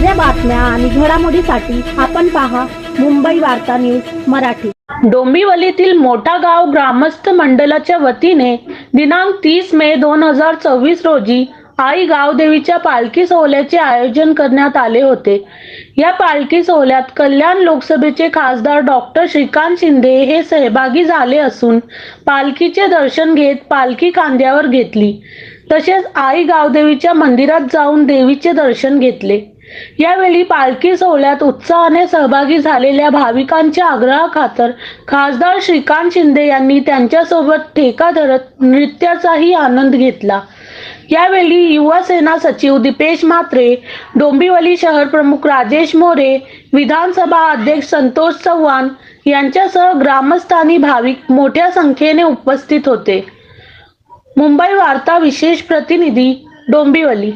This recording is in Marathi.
बातम्या आणि घडामोडीसाठी आपण पहा मुंबई वार्ता न्यूज मराठी. डोंबिवलीतील मोठा गाव ग्रामस्थ मंडळाच्या वतीने दिनांक तीस मे दोन हजार चोवीस रोजी आई गावदेवीच्या पालखी सोहळ्याचे आयोजन करण्यात आले होते. या पालखी सोहळ्यात कल्याण लोकसभेचे खासदार डॉक्टर श्रीकांत शिंदे हे सहभागी झाले असून पालखीचे दर्शन घेत पालखी खांद्यावर घेतली. तसेच आई गावदेवीच्या मंदिरात जाऊन देवीचे दर्शन घेतले. यावेळी पालखी सोहळ्यात उत्साहाने सहभागी झालेल्या भाविकांच्या आग्रहाखातर खासदार श्रीकांत शिंदे यांनी त्यांच्यासोबत ठेका धरत नृत्याचाही आनंद घेतला. यावेळी युवा सेना सचिव दीपेश म्हात्रे डोंबिवली शहर प्रमुख राजेश मोरे विधानसभा अध्यक्ष संतोष चव्हाण यांच्यासह ग्रामस्थानी भाविक मोठ्या संख्येने उपस्थित होते. मुंबई वार्ता विशेष प्रतिनिधी डोंबिवली